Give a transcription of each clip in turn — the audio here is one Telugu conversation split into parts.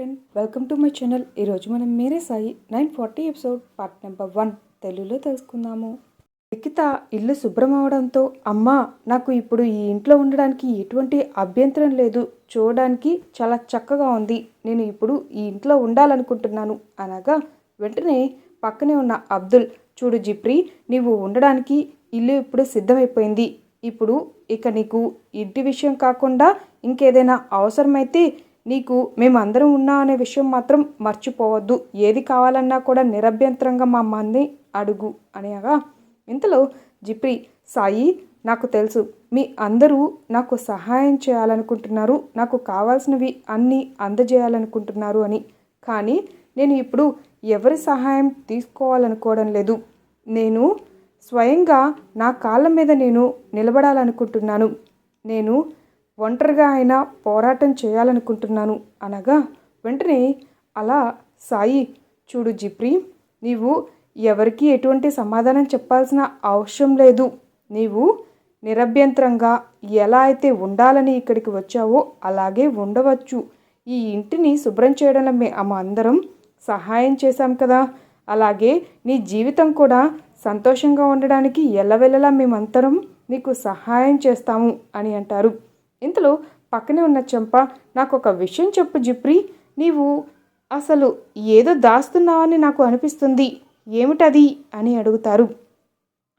Friend welcome to my channel ఈరోజు మనం మీరే Sai nine forty episode part number one. తెలుగులో తెలుసుకుందాము. లిఖిత ఇల్లు శుభ్రం అవడంతో అమ్మా నాకు ఇప్పుడు ఈ ఇంట్లో ఉండడానికి ఎటువంటి అభ్యంతరం లేదు. చూడడానికి చాలా చక్కగా ఉంది. నేను ఇప్పుడు ఈ ఇంట్లో ఉండాలనుకుంటున్నాను. అనగా వెంటనే పక్కనే ఉన్న అబ్దుల్ చూడు జిప్రి నీవు ఉండడానికి ఇల్లు ఇప్పుడు సిద్ధమైపోయింది. ఇప్పుడు ఇక నీకు ఇంటి విషయం కాకుండా ఇంకేదైనా అవసరమైతే నీకు మేమందరం ఉన్నాం అనే విషయం మాత్రం మర్చిపోవద్దు. ఏది కావాలన్నా కూడా నిరభ్యంతరంగా మా మంది అడుగు అనగా ఇంతలో జిప్రి సాయి నాకు తెలుసు. మీ అందరూ నాకు సహాయం చేయాలనుకుంటున్నారు. నాకు కావాల్సినవి అన్నీ అందజేయాలనుకుంటున్నారు అని. కానీ నేను ఇప్పుడు ఎవరి సహాయం తీసుకోవాలనుకోవడం లేదు. నేను స్వయంగా నా కాళ్ళ మీద నేను నిలబడాలనుకుంటున్నాను. నేను ఒంటరిగా అయినా పోరాటం చేయాలనుకుంటున్నాను అనగా వెంటనే అలా సాయి చూడు జిప్రి నీవు ఎవరికి ఎటువంటి సమాధానం చెప్పాల్సిన అవసరం లేదు. నీవు నిరభ్యంతరంగా ఎలా అయితే ఉండాలని ఇక్కడికి వచ్చావో అలాగే ఉండవచ్చు. ఈ ఇంటిని శుభ్రం చేయడంలో మేము అందరం సహాయం చేశాం కదా. అలాగే నీ జీవితం కూడా సంతోషంగా ఉండడానికి ఎల్లవెల్లలా మేమంతరం నీకు సహాయం చేస్తాము అని అంటారు. ఇంతలో పక్కనే ఉన్న చెంప నాకు ఒక విషయం చెప్పు జిప్రి నీవు అసలు ఏదో దాస్తున్నావని నాకు అనిపిస్తుంది. ఏమిటది? అని అడుగుతారు.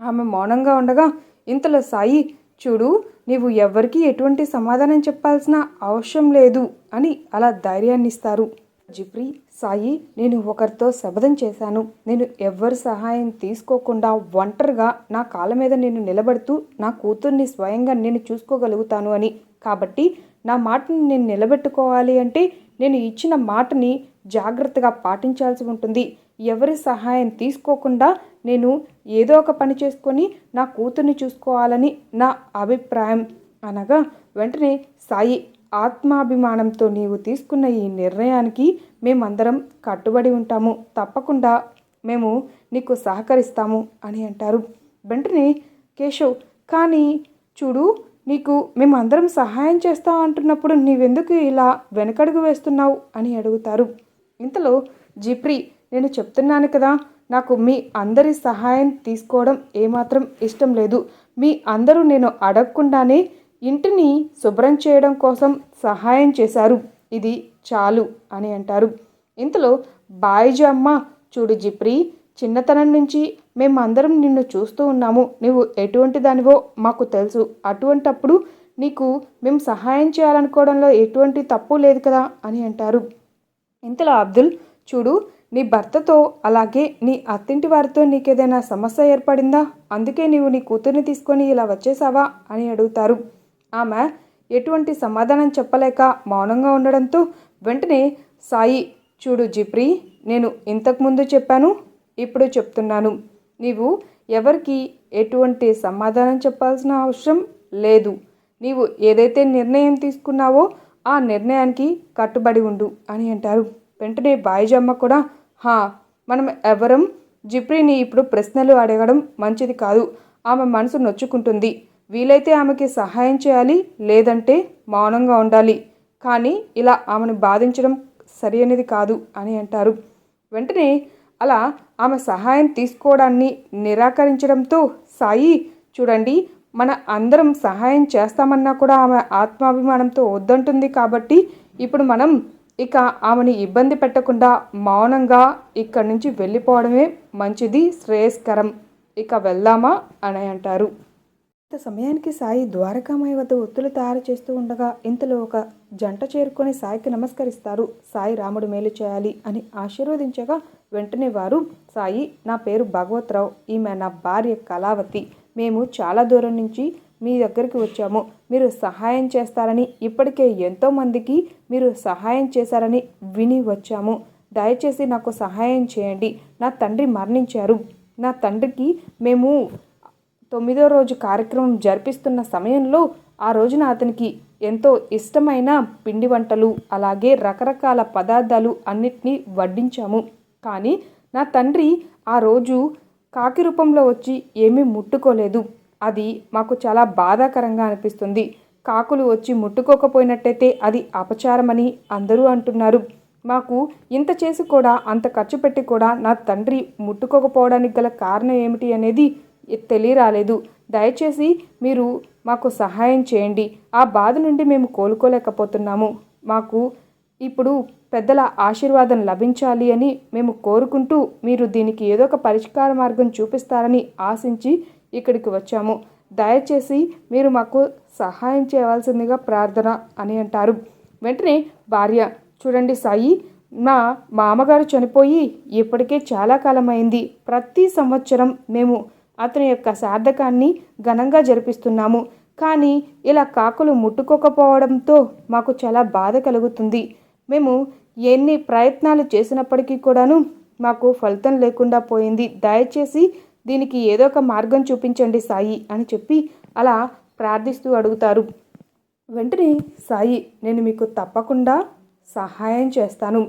ఆమె మౌనంగా ఉండగా ఇంతలో సాయి చూడు నీవు ఎవ్వరికీ ఎటువంటి సమాధానం చెప్పాల్సిన అవసరం లేదు అని అలా ధైర్యాన్ని ఇస్తారు. జిప్రి సాయి నేను ఒకరితో శబదం చేశాను. నేను ఎవ్వరి సహాయం తీసుకోకుండా ఒంటరిగా నా కాళ్ళ మీద నేను నిలబడుతూ నా కూతుర్ని స్వయంగా నేను చూసుకోగలుగుతాను అని కాబట్టి నా మాటని నేను నిలబెట్టుకోవాలి అంటే నేను ఇచ్చిన మాటని జాగ్రత్తగా పాటించాల్సి ఉంటుంది. ఎవరి సహాయం తీసుకోకుండా నేను ఏదో ఒక పని చేసుకొని నా కూతుర్ని చూసుకోవాలని నా అభిప్రాయం. అనగా వెంటనే సాయి ఆత్మాభిమానంతో నీవు తీసుకున్న ఈ నిర్ణయానికి మేమందరం కట్టుబడి ఉంటాము. తప్పకుండా మేము నీకు సహకరిస్తాము అని అంటారు. వెంటనే కేశవ్ కానీ చూడు నీకు మేమందరం సహాయం చేస్తాం అంటున్నప్పుడు నీవెందుకు ఇలా వెనకడుగు వేస్తున్నావు అని అడుగుతారు. ఇంతలో జిప్రి నేను చెప్తున్నాను కదా నాకు మీ అందరి సహాయం తీసుకోవడం ఏమాత్రం ఇష్టం లేదు. మీ అందరూ నేను అడగకుండానే ఇంటిని శుభ్రం చేయడం కోసం సహాయం చేశారు. ఇది చాలు అని అంటారు. ఇంతలో బాయిజు అమ్మ చూడు జిప్రి చిన్నతనం నుంచి మేమందరం నిన్ను చూస్తూ ఉన్నాము. నువ్వు ఎటువంటి దానివో మాకు తెలుసు. అటువంటప్పుడు నీకు మేము సహాయం చేయాలనుకోవడంలో ఎటువంటి తప్పు లేదు కదా అని అంటారు. ఇంతలో అబ్దుల్ చూడు నీ భర్తతో అలాగే నీ అత్తింటి వారితో నీకేదైనా సమస్య ఏర్పడిందా? అందుకే నీవు నీ కూతుర్ని తీసుకొని ఇలా వచ్చేసావా? అని అడుగుతారు. ఆమె ఎటువంటి సమాధానం చెప్పలేక మౌనంగా ఉండడంతో వెంటనే సాయి చూడు జిప్రి నేను ఇంతకుముందు చెప్పాను ఇప్పుడు చెప్తున్నాను. నీవు ఎవరికి ఎటువంటి సమాధానం చెప్పాల్సిన అవసరం లేదు. నీవు ఏదైతే నిర్ణయం తీసుకున్నావో ఆ నిర్ణయానికి కట్టుబడి ఉండు అని అంటారు. వెంటనే బాయిజమ్మ కూడా హా మనం ఎవరం జిప్రీని ఇప్పుడు ప్రశ్నలు అడగడం మంచిది కాదు. ఆమె మనసు నొచ్చుకుంటుంది. వీలైతే ఆమెకి సహాయం చేయాలి లేదంటే మౌనంగా ఉండాలి. కానీ ఇలా ఆమెను బాధించడం సరి అనేది కాదు అని అంటారు. వెంటనే అలా ఆమె సహాయం తీసుకోవడాన్ని నిరాకరించడంతో సాయి చూడండి మన అందరం సహాయం చేస్తామన్నా కూడా ఆమె ఆత్మాభిమానంతో వద్దంటుంది కాబట్టి ఇప్పుడు మనం ఇక ఆమెని ఇబ్బంది పెట్టకుండా మౌనంగా ఇక్కడి నుంచి వెళ్ళిపోవడమే మంచిది శ్రేయస్కరం. ఇక వెళ్దామా? అని అంటారు. సమయానికి సాయి ద్వారకామాయి వద్ద ఒత్తులు తయారు చేస్తూ ఉండగా ఇంతలో ఒక జంట చేరుకొని సాయికి నమస్కరిస్తారు. సాయి రాముడు మేలు చేయాలి అని ఆశీర్వదించగా వెంటనే వారు సాయి నా పేరు భగవత్రావు. ఈమె నా భార్య కళావతి. మేము చాలా దూరం నుంచి మీ దగ్గరికి వచ్చాము. మీరు సహాయం చేస్తారని ఇప్పటికే ఎంతోమందికి మీరు సహాయం చేశారని విని వచ్చాము. దయచేసి నాకు సహాయం చేయండి. నా తండ్రి మరణించారు. నా తండ్రికి మేము తొమ్మిదో రోజు కార్యక్రమం జరిపిస్తున్న సమయంలో ఆ రోజున అతనికి ఎంతో ఇష్టమైన పిండి వంటలు అలాగే రకరకాల పదార్థాలు అన్నిటినీ వడ్డించాము. కానీ నా తండ్రి ఆ రోజు కాకి రూపంలో వచ్చి ఏమీ ముట్టుకోలేదు. అది మాకు చాలా బాధాకరంగా అనిపిస్తుంది. కాకులు వచ్చి ముట్టుకోకపోయినట్టయితే అది అపచారమని అందరూ అంటున్నారు. మాకు ఇంత చేసి కూడా అంత ఖర్చు పెట్టి కూడా నా తండ్రి ముట్టుకోకపోవడానికి గల కారణం ఏమిటి అనేది తెలియరాలేదు. దయచేసి మీరు మాకు సహాయం చేయండి. ఆ బాధ నుండి మేము కోలుకోలేకపోతున్నాము. మాకు ఇప్పుడు పెద్దల ఆశీర్వాదం లభించాలి అని మేము కోరుకుంటూ మీరు దీనికి ఏదో ఒక పరిష్కార మార్గం చూపిస్తారని ఆశించి ఇక్కడికి వచ్చాము. దయచేసి మీరు మాకు సహాయం చేయవలసిందిగా ప్రార్థన అని అంటారు. వెంటనే భార్య చూడండి సాయి మా మామగారు చనిపోయి ఇప్పటికే చాలా కాలమైంది. ప్రతి సంవత్సరం మేము అతని యొక్క సార్థకాన్ని ఘనంగా జరిపిస్తున్నాము. కానీ ఇలా కాకులు ముట్టుకోకపోవడంతో మాకు చాలా బాధ కలుగుతుంది. మేము ఎన్ని ప్రయత్నాలు చేసినప్పటికీ కూడాను మాకు ఫలితం లేకుండా పోయింది. దయచేసి దీనికి ఏదో ఒక మార్గం చూపించండి సాయి అని చెప్పి అలా ప్రార్థిస్తూ అడుగుతారు. వెంటనే సాయి నేను మీకు తప్పకుండా సహాయం చేస్తాను.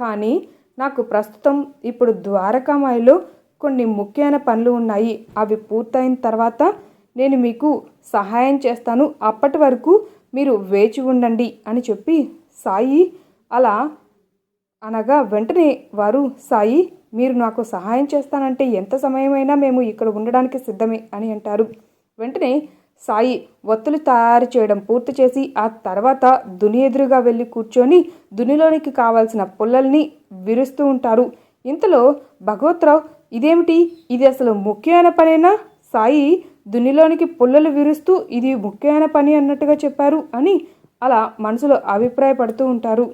కానీ నాకు ప్రస్తుతం ఇప్పుడు ద్వారకామాయిలో కొన్ని ముఖ్యమైన పనులు ఉన్నాయి. అవి పూర్తయిన తర్వాత నేను మీకు సహాయం చేస్తాను. అప్పటి వరకు మీరు వేచి ఉండండి అని చెప్పి సాయి అలా అనగా వెంటనే వారు సాయి మీరు నాకు సహాయం చేస్తానంటే ఎంత సమయమైనా మేము ఇక్కడ ఉండడానికి సిద్ధమే అని అంటారు. వెంటనే సాయి ఒత్తులు తయారు చేయడం పూర్తి చేసి ఆ తర్వాత దుని ఎదురుగా వెళ్ళి కూర్చొని దునిలోనికి కావాల్సిన పుల్లల్ని విరుస్తూ ఉంటారు. ఇంతలో భగవత్రావు ఇదేమిటి? ఇది అసలు ముఖ్యమైన పనేనా? సాయి దున్నిలోనికి పుల్లలు విరుస్తూ ఇది ముఖ్యమైన పని అన్నట్టుగా చెప్పారు అని అలా మనసులో అభిప్రాయపడుతూ ఉంటారు.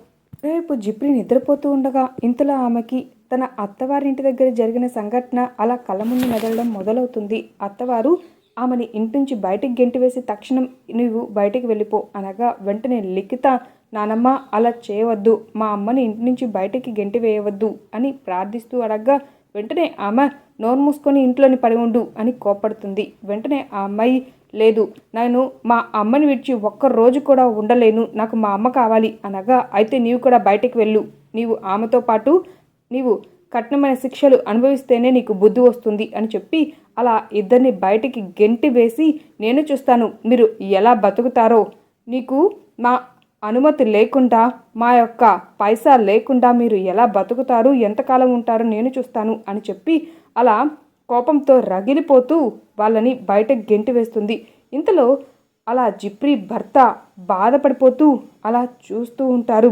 రేపు జిప్రి నిద్రపోతూ ఉండగా ఇంతలో ఆమెకి తన అత్తవారింటి దగ్గర జరిగిన సంఘటన అలా కళ్ళ ముందు మెదలడం మొదలవుతుంది. అత్తవారు ఆమెని ఇంటి నుంచి బయటికి గెంటివేసి తక్షణం నువ్వు బయటికి వెళ్ళిపో అనగా వెంటనే లిఖిత నానమ్మ అలా చేయవద్దు మా అమ్మని ఇంటి నుంచి బయటికి గెంటి వేయవద్దు అని ప్రార్థిస్తూ అడగ్గా వెంటనే ఆమె నోరు మూసుకొని ఇంట్లోని పడి ఉండు అని కోపడుతుంది వెంటనే ఆ అమ్మాయి లేదు నేను మా అమ్మని విడిచి ఒక్క రోజు కూడా ఉండలేను. నాకు మా అమ్మ కావాలి అనగా అయితే నీవు కూడా బయటకు వెళ్ళు. నీవు ఆమెతో పాటు నీవు కఠినమైన శిక్షలు అనుభవిస్తేనే నీకు బుద్ధి వస్తుంది అని చెప్పి అలా ఇద్దరిని బయటికి గెంటి వేసి నేను చూస్తాను. మీరు ఎలా బతుకుతారో నీకు మా అనుమతి లేకుండా మా యొక్క పైసా లేకుండా మీరు ఎలా బతుకుతారు ఎంతకాలం ఉంటారో నేను చూస్తాను అని చెప్పి అలా కోపంతో రగిలిపోతూ వాళ్ళని బయట గెంటి వేస్తుంది. ఇంతలో అలా జిప్రి భర్త బాధపడిపోతూ అలా చూస్తూ ఉంటారు.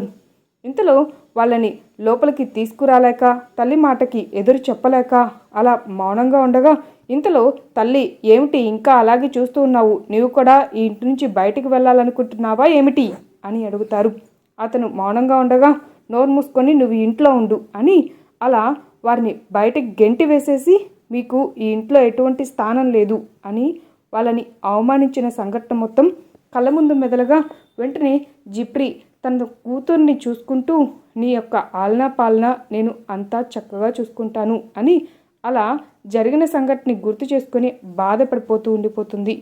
ఇంతలో వాళ్ళని లోపలికి తీసుకురాలేక తల్లి మాటకి ఎదురు చెప్పలేక అలా మౌనంగా ఉండగా ఇంతలో తల్లి ఏమిటి ఇంకా అలాగే చూస్తూ ఉన్నావు. నీవు కూడా ఈ ఇంటి నుంచి బయటికి వెళ్ళాలనుకుంటున్నావా? ఏమిటి? అని అడుగుతారు. అతను మౌనంగా ఉండగా నోరు మూసుకొని నువ్వు ఇంట్లో ఉండు అని అలా వారిని బయటకు గెంటి వేసేసి మీకు ఈ ఇంట్లో ఎటువంటి స్థానం లేదు అని వాళ్ళని అవమానించిన సంఘటన మొత్తం కళ్ళ ముందు మెదలగా వెంటనే జిప్రి తన కూతుర్ని చూసుకుంటూ నీ యొక్క ఆలనా పాలన నేను అంతా చక్కగా చూసుకుంటాను అని అలా జరిగిన సంఘటనని గుర్తు చేసుకొని బాధపడిపోతూ ఉండిపోతుంది.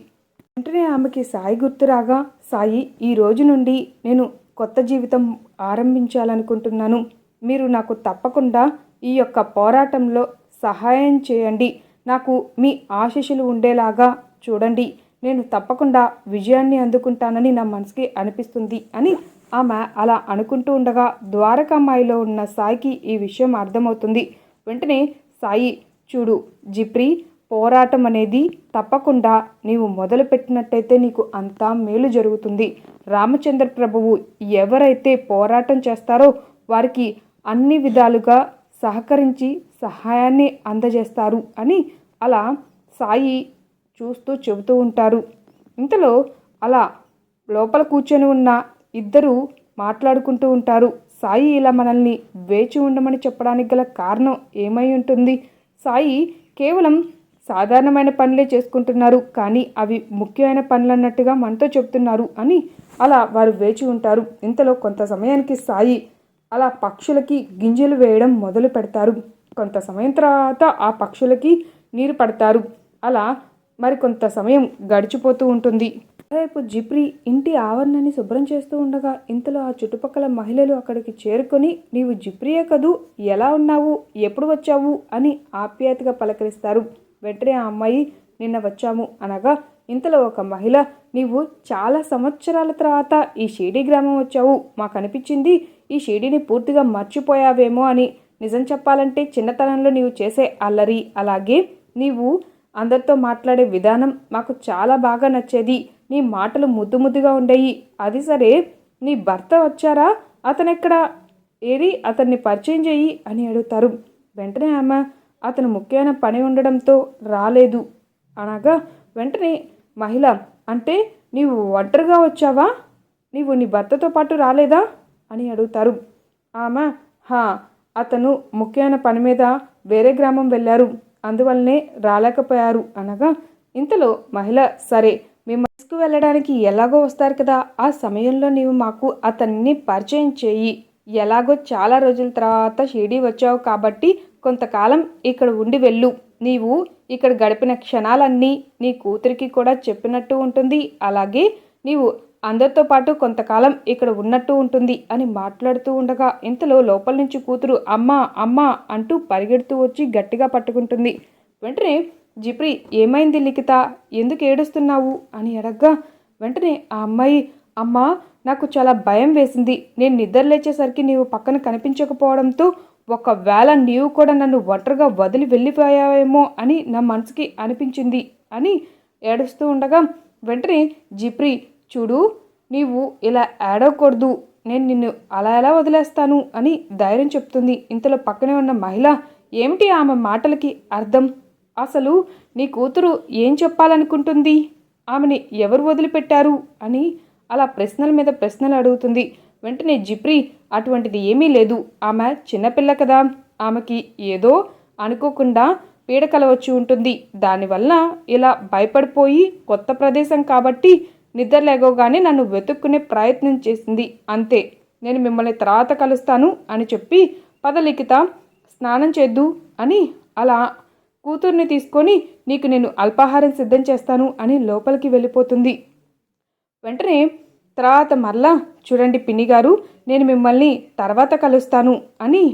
వెంటనే ఆమెకి సాయి గుర్తురాగా సాయి ఈ రోజు నుండి నేను కొత్త జీవితం ఆరంభించాలనుకుంటున్నాను. మీరు నాకు తప్పకుండా ఈ యొక్క పోరాటంలో సహాయం చేయండి. నాకు మీ ఆశీస్సులు ఉండేలాగా చూడండి. నేను తప్పకుండా విజయాన్ని అందుకుంటానని నా మనసుకి అనిపిస్తుంది అని ఆమె అలా అనుకుంటూ ఉండగా ద్వారకామాయిలో ఉన్న సాయికి ఈ విషయం అర్థమవుతుంది. వెంటనే సాయి చూడు జిప్రి పోరాటం అనేది తప్పకుండా నీవు మొదలుపెట్టినట్టయితే నీకు అంతా మేలు జరుగుతుంది. రామచంద్ర ప్రభువు ఎవరైతే పోరాటం చేస్తారో వారికి అన్ని విధాలుగా సహకరించి సహాయాన్ని అందజేస్తారు అని అలా సాయి చూస్తూ చెబుతూ ఉంటారు. ఇంతలో అలా లోపల కూర్చొని ఉన్న ఇద్దరు మాట్లాడుకుంటూ ఉంటారు. సాయి ఇలా మనల్ని వేచి ఉండమని చెప్పడానికి గల కారణం ఏమై ఉంటుంది? సాయి కేవలం సాధారణమైన పనులే చేసుకుంటున్నారు కానీ అవి ముఖ్యమైన పనులు అన్నట్టుగా మనతో చెప్తున్నారు అని అలా వారు వేచి ఉంటారు. ఇంతలో కొంత సమయానికి సాయి అలా పక్షులకి గింజలు వేయడం మొదలు పెడతారు. కొంత సమయం తర్వాత ఆ పక్షులకి నీరు పడతారు. అలా మరి కొంత సమయం గడిచిపోతూ ఉంటుంది. రేపు జిప్రి ఇంటి ఆవరణని శుభ్రం చేస్తూ ఉండగా ఇంతలో ఆ చుట్టుపక్కల మహిళలు అక్కడికి చేరుకొని నీవు జిప్రియే కదూ? ఎలా ఉన్నావు? ఎప్పుడు వచ్చావు? అని ఆప్యాయతగా పలకరిస్తారు. వెంటనే ఆ అమ్మాయి నిన్న వచ్చాము అనగా ఇంతలో ఒక మహిళ నీవు చాలా సంవత్సరాల తర్వాత ఈ షిరిడి గ్రామం వచ్చావు. మాకు అనిపించింది ఈ షిరిడిని పూర్తిగా మర్చిపోయావేమో అని. నిజం చెప్పాలంటే చిన్నతనంలో నీవు చేసే అల్లరి అలాగే నీవు అందరితో మాట్లాడే విధానం మాకు చాలా బాగా నచ్చేది. నీ మాటలు ముద్దు ముద్దుగా ఉండేవి అది సరే నీ భర్త వచ్చారా? అతనెక్కడ? ఏరి అతన్ని పరిచయం చెయ్యి అని అడుగుతారు. వెంటనే ఆమె అతను ముఖ్యమైన పని ఉండడంతో రాలేదు. అనగా వెంటనే మహిళ అంటే నీవు ఒంటరిగా వచ్చావా? నీవు నీ భర్తతో పాటు రాలేదా? అని అడుగుతారు. ఆమె హా అతను ముఖ్యమైన పని మీద వేరే గ్రామం వెళ్ళారు. అందువల్లనే రాలేకపోయారు. అనగా ఇంతలో మహిళ సరే మేము తీసుకువెళ్ళడానికి ఎలాగో వస్తారు కదా? ఆ సమయంలో నీవు మాకు అతన్ని పరిచయం చేయి. ఎలాగో చాలా రోజుల తర్వాత షిరిడి వచ్చావు కాబట్టి కొంతకాలం ఇక్కడ ఉండి వెళ్ళు. నీవు ఇక్కడ గడిపిన క్షణాలన్నీ నీ కూతురికి కూడా చెప్పినట్టు ఉంటుంది. అలాగే నీవు అందరితో పాటు కొంతకాలం ఇక్కడ ఉన్నట్టు ఉంటుంది అని మాట్లాడుతూ ఉండగా ఇంతలో లోపల నుంచి కూతురు అమ్మా అమ్మా అంటూ పరిగెడుతూ వచ్చి గట్టిగా పట్టుకుంటుంది. వెంటనే జిప్రి ఏమైంది లిఖిత? ఎందుకు ఏడుస్తున్నావు? అని అడగ్గా వెంటనే ఆ అమ్మాయి అమ్మా నాకు చాలా భయం వేసింది. నేను నిద్ర లేచేసరికి నీవు పక్కన కనిపించకపోవడంతో ఒకవేళ నీవు కూడా నన్ను ఒంటరిగా వదిలి వెళ్ళిపోయావేమో అని నా మనసుకి అనిపించింది అని ఏడుస్తూ ఉండగా వెంటనే జిప్రి చూడు నీవు ఇలా ఏడవకూడదు. నేను నిన్ను అలా ఎలా వదిలేస్తాను? అని ధైర్యం చెప్తుంది. ఇంతలో పక్కనే ఉన్న మహిళ ఏమిటి ఆమె మాటలకి అర్థం? అసలు నీ కూతురు ఏం చెప్పాలనుకుంటుంది? ఆమెని ఎవరు వదిలిపెట్టారు? అని అలా ప్రశ్నల మీద ప్రశ్నలు అడుగుతుంది. వెంటనే జిప్రి అటువంటిది ఏమీ లేదు. ఆమె చిన్నపిల్ల కదా. ఆమెకి ఏదో అనుకోకుండా పీడ వచ్చి ఉంటుంది దానివల్ల ఇలా భయపడిపోయి కొత్త ప్రదేశం కాబట్టి నిద్ర లేగోగానే నన్ను వెతుక్కునే ప్రయత్నం చేసింది. అంతే నేను మిమ్మల్ని తర్వాత కలుస్తాను అని చెప్పి పదలిఖిత స్నానం చేద్దు అని అలా కూతుర్ని తీసుకొని నీకు నేను అల్పాహారం సిద్ధం చేస్తాను అని లోపలికి వెళ్ళిపోతుంది. వెంటనే తర్వాత మరలా చూడండి పిన్ని గారు నేను మిమ్మల్ని తర్వాత కలుస్తాను అని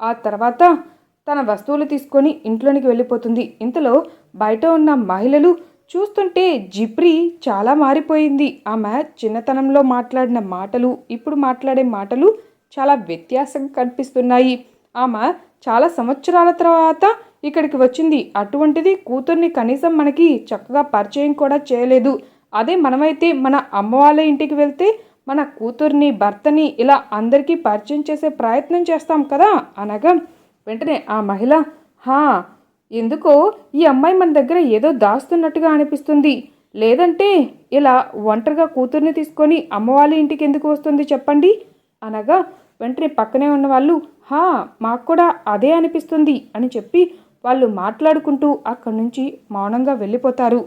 ఆ తర్వాత తన వస్తువులు తీసుకొని ఇంట్లోనికి వెళ్ళిపోతుంది. ఇంతలో బయట ఉన్న మహిళలు చూస్తుంటే జిప్రి చాలా మారిపోయింది. ఆమె చిన్నతనంలో మాట్లాడిన మాటలు ఇప్పుడు మాట్లాడే మాటలు చాలా వ్యత్యాసం కనిపిస్తున్నాయి. ఆమె చాలా సంవత్సరాల తర్వాత ఇక్కడికి వచ్చింది. అటువంటిది కూతుర్ని కనీసం మనకి చక్కగా పరిచయం కూడా చేయలేదు. అదే మనమైతే మన అమ్మ వాళ్ళ ఇంటికి వెళ్తే మన కూతుర్ని భర్తని ఇలా అందరికీ పరిచయం చేసే ప్రయత్నం చేస్తాం కదా? అనగా వెంటనే ఆ మహిళ హా ఎందుకో ఈ అమ్మాయి మన దగ్గర ఏదో దాస్తున్నట్టుగా అనిపిస్తుంది. లేదంటే ఇలా ఒంటరిగా కూతుర్ని తీసుకొని అమ్మవాళ్ళ ఇంటికి ఎందుకు వస్తుంది చెప్పండి? అనగా వెంటనే పక్కనే ఉన్న వాళ్ళు హా మాకు కూడా అదే అనిపిస్తుంది అని చెప్పి వాళ్ళు మాట్లాడుకుంటూ అక్కడి నుంచి మౌనంగా వెళ్ళిపోతారు.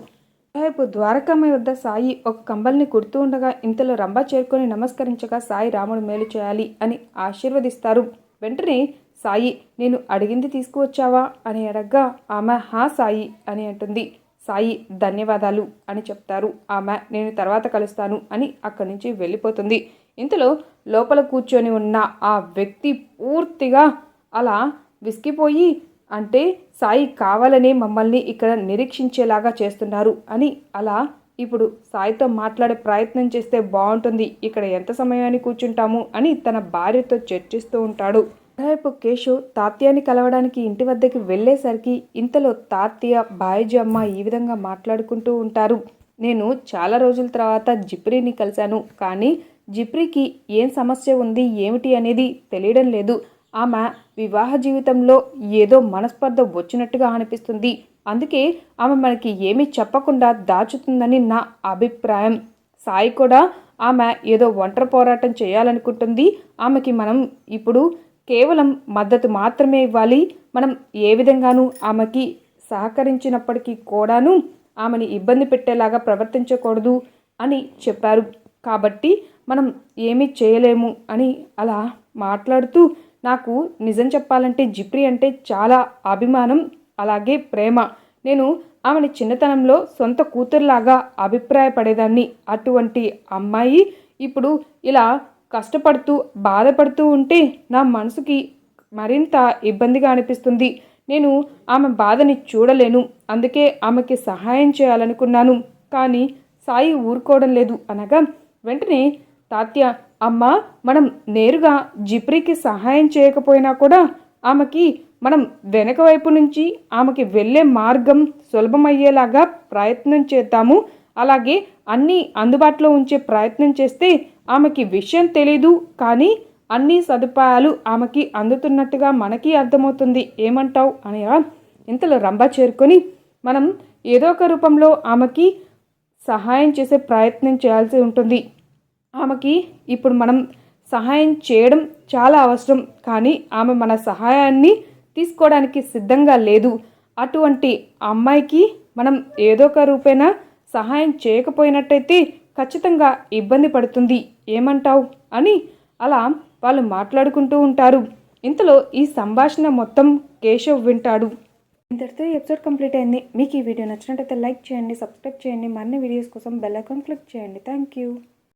వైపు ద్వారకమ్మ వద్ద సాయి ఒక కంబల్ని కుడుతూ ఉండగా ఇంతలో రంభ చేరుకొని నమస్కరించగా సాయి రాముడు మేలు చేయాలి అని ఆశీర్వదిస్తారు. వెంటనే సాయి నేను అడిగింది తీసుకువచ్చావా? అని అడగ్గా ఆమె హా సాయి అని అంటుంది. సాయి ధన్యవాదాలు అని చెప్తారు. ఆమె నేను తర్వాత కలుస్తాను అని అక్కడి నుంచి వెళ్ళిపోతుంది. ఇంతలో లోపల కూర్చొని ఉన్న ఆ వ్యక్తి పూర్తిగా అలా విసిగిపోయి అంటే సాయి కావాలనే మమ్మల్ని ఇక్కడ నిరీక్షించేలాగా చేస్తున్నారు అని అలా ఇప్పుడు సాయితో మాట్లాడే ప్రయత్నం చేస్తే బాగుంటుంది. ఇక్కడ ఎంత సమయాన్ని కూర్చుంటాము అని తన భార్యతో చర్చిస్తూ ఉంటాడు. రేపు కేశు తాత్యాన్ని కలవడానికి ఇంటి వద్దకి వెళ్ళేసరికి ఇంతలో తాత్య బాయిజీ అమ్మ ఈ విధంగా మాట్లాడుకుంటూ ఉంటారు. నేను చాలా రోజుల తర్వాత జిప్రీని కలిశాను. కానీ జిప్రీకి ఏం సమస్య ఉంది ఏమిటి అనేది తెలియడం లేదు. ఆమె వివాహ జీవితంలో ఏదో మనస్పర్ధ వచ్చినట్టుగా అనిపిస్తుంది. అందుకే ఆమె మనకి ఏమీ చెప్పకుండా దాచుతుందని నా అభిప్రాయం. సాయి కూడా ఆమె ఏదో ఒంటరి పోరాటం చేయాలనుకుంటుంది. ఆమెకి మనం ఇప్పుడు కేవలం మద్దతు మాత్రమే ఇవ్వాలి. మనం ఏ విధంగానూ ఆమెకి సహకరించినప్పటికీ కూడాను ఆమెని ఇబ్బంది పెట్టేలాగా ప్రవర్తించకూడదు అని చెప్పారు. కాబట్టి మనం ఏమీ చేయలేము అని అలా మాట్లాడుతూ నాకు నిజం చెప్పాలంటే జిప్రి అంటే చాలా అభిమానం అలాగే ప్రేమ. నేను ఆమెని చిన్నతనంలో సొంత కూతురులాగా అభిప్రాయపడేదాన్ని. అటువంటి అమ్మాయి ఇప్పుడు ఇలా కష్టపడుతూ బాధపడుతూ ఉంటే నా మనసుకి మరింత ఇబ్బందిగా అనిపిస్తుంది. నేను ఆమె బాధని చూడలేను. అందుకే ఆమెకి సహాయం చేయాలనుకున్నాను. కానీ సాయి ఊరుకోవడం లేదు అనగా వెంటనే తాత్య అమ్మ మనం నేరుగా జిప్రీకి సహాయం చేయకపోయినా కూడా ఆమెకి మనం వెనక వైపు నుంచి ఆమెకి వెళ్ళే మార్గం సులభమయ్యేలాగా ప్రయత్నం చేద్దాము. అలాగే అన్నీ అందుబాటులో ఉంచే ప్రయత్నం చేస్తే ఆమెకి విషయం తెలీదు కానీ అన్ని సదుపాయాలు ఆమెకి అందుతున్నట్టుగా మనకి అర్థమవుతుంది. ఏమంటావు? అని ఇంతలో రంభ చేరుకొని మనం ఏదో ఒక రూపంలో ఆమెకి సహాయం చేసే ప్రయత్నం చేయాల్సి ఉంటుంది. ఆమెకి ఇప్పుడు మనం సహాయం చేయడం చాలా అవసరం కానీ ఆమె మన సహాయాన్ని తీసుకోవడానికి సిద్ధంగా లేదు. అటువంటి అమ్మాయికి మనం ఏదో ఒక రూపేణా సహాయం చేయకపోయినట్టయితే ఖచ్చితంగా ఇబ్బంది పడుతుంది. ఏమంటావు? అని అలా వాళ్ళు మాట్లాడుకుంటూ ఉంటారు. ఇంతలో ఈ సంభాషణ మొత్తం కేశవ్ వింటాడు. ఇంతటితో ఎపిసోడ్ కంప్లీట్ అయింది. మీకు ఈ వీడియో నచ్చినట్టయితే లైక్ చేయండి సబ్స్క్రైబ్ చేయండి. మరిన్ని వీడియోస్ కోసం బెల్ ఐకాన్ క్లిక్ చేయండి. Thank you.